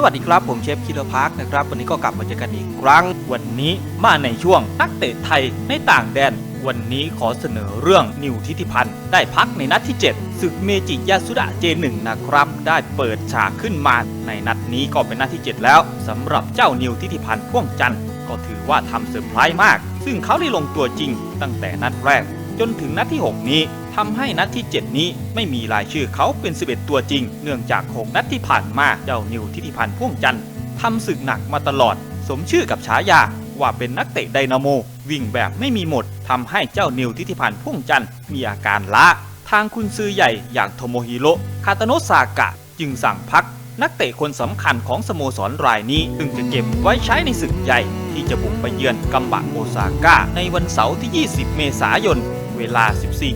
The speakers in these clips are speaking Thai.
สวัสดีครับ ผมเชฟคิโลพาร์คนะครับ วันนี้ก็กลับมาเจอกันอีกครั้ง วันนี้มาในช่วงนักเตะไทยในต่างแดน วันนี้ขอเสนอเรื่องนิวทิติพันธ์ได้พักในนัดที่ 7 ศึกเมจิยาสุดะเจหนึ่งนะครับ ได้เปิดฉากขึ้นมาในนัดนี้ก็เป็นนัดที่ 7 แล้วสำหรับเจ้านิวทิติพันธ์พ่วงจันทร์ก็ถือว่าทำเซอร์ไพรส์มาก ซึ่งเขาได้ลงตัวจริงตั้งแต่นัดแรกจนถึงนัดที่ 6 นี้ ทำให้นัดที่ 7 นี้ไม่มีรายชื่อเขาเป็น 11 ตัวจริง เนื่องจาก 6 นัดที่ผ่านมาเจ้านิวทิติพันธ์พ่วงจันทร์ทำศึกหนักมาตลอด สมชื่อกับฉายาว่าเป็นนักเตะไดนาโม วิ่งแบบไม่มีหมดทำให้เจ้านิวทิติพันธ์พ่วงจันทร์มีอาการล้าทางคุณซื้อใหญ่อย่างโทโมฮิโรคาตโนะซากะ จึงสั่งพัก นักเตะคนสำคัญของสโมสรรายนี้ซึ่งจะเก็บไว้ใช้ในศึกใหญ่ ที่จะบุกไปเยือนกัมบะโอซาก้าในวันเสาร์ที่ 20 เมษายน เวลา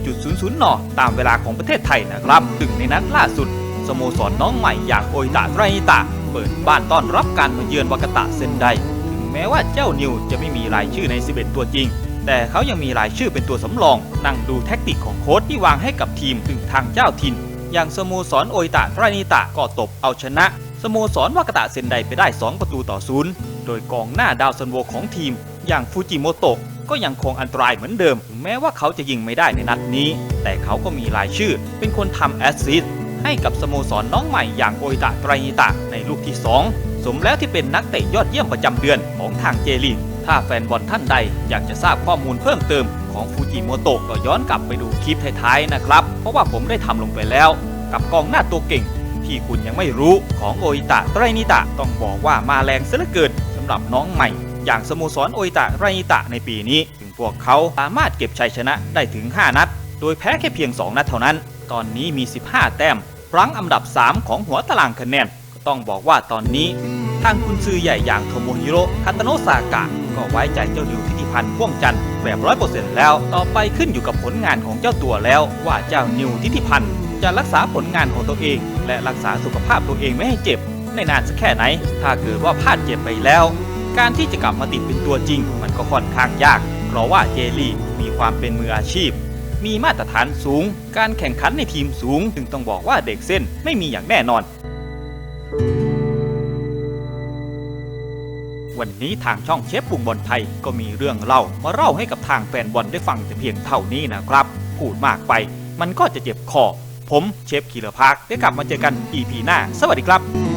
14.00นตามเวลาของประเทศไทยนะครับซึ่งในนัดล่าสุด สโมสรน้องใหม่อย่างโอยตะไรนิตะเปิดบ้านต้อนรับการมาเยือนวากาตะเซนได ถึงแม้ว่าเจ้านิวจะไม่มีรายชื่อใน 11 ตัวจริง แต่เขายังมีรายชื่อเป็นตัวสำรอง นั่งดูแท็กติกของโค้ชที่วางให้กับทีมถึงทางเจ้าถิ่น อย่างสโมสรโอยตะไรนิตะก็ตบเอาชนะ สโมสรวากาตะเซนไดไปได้ 2 ประตูต่อศูนย์โดยกองหน้าดาวซันโวของทีม อย่างฟูจิโมโตะ ก็ยังคงอันตรายเหมือนเดิม แม้ว่าเขาจะยิงไม่ได้ในนัดนี้ แต่เขาก็มีรายชื่อ เป็นคนทำแอสซิสให้กับสโมสรน้องใหม่อย่างโอยตะไตรนิตะในลูกที่ 2 สมแล้วที่เป็นนักเตะยอดเยี่ยมประจำเดือนของทางเจลีกถ้าแฟนบอลท่านใดอยากจะทราบข้อมูลเพิ่มเติมของฟูจิโมโตะก็ย้อนกลับไปดูคลิปท้ายๆนะครับ เพราะว่าผมได้ทำลงไปแล้ว กับกองหน้าตัวเก่ง ที่คุณยังไม่รู้ของโออิตะไตรนิตะต้องบอกว่ามาแรงเสียเหลือเกินสำหรับน้องใหม่ อย่างสโมสรโออิตะไรนิตะในปีนี้ ถึงพวกเขาสามารถเก็บชัยชนะได้ถึง 5 นัด โดยแพ้แค่เพียง 2 นัดเท่านั้น ตอนนี้มี 15 แต้มรั้งอันดับ 3 ของหัวตารางคะแนนก็ต้องบอกว่าตอนนี้ ทางคุณซื้อใหญ่อย่างโทโมฮิโร่คาตโนซากะ ก็ไว้ใจเจ้านิวทิติพันธ์พ่วงจันทร์แบบร้อยเปอร์เซ็นต์แล้ว ต่อไปขึ้นอยู่กับผลงานของเจ้าตัวแล้ว ว่าเจ้านิวทิติพันธ์จะรักษาผลงานของตัวเอง และรักษาสุขภาพตัวเองไม่ให้เจ็บได้นานสักแค่ไหน ถ้าเกิดว่าพลาดเจ็บไปแล้ว การที่จะกลับมาติดเป็นตัวจริง มันก็ค่อนข้างยาก เพราะว่าเจลี่มีความเป็นมืออาชีพ มีมาตรฐานสูง การแข่งขันในทีมสูง จึงต้องบอกว่าเด็กเส้นไม่มีอย่างแน่นอน วันนี้ทางช่องเชฟปุ่งบอลไทยก็มีเรื่องเล่ามาเล่าให้กับทางแฟนบอลได้ฟังแต่เพียงเท่านี้นะครับ พูดมากไปมันก็จะเจ็บคอผมเชฟคีรพาร์คได้กลับมาเจอกัน EP หน้า สวัสดีครับ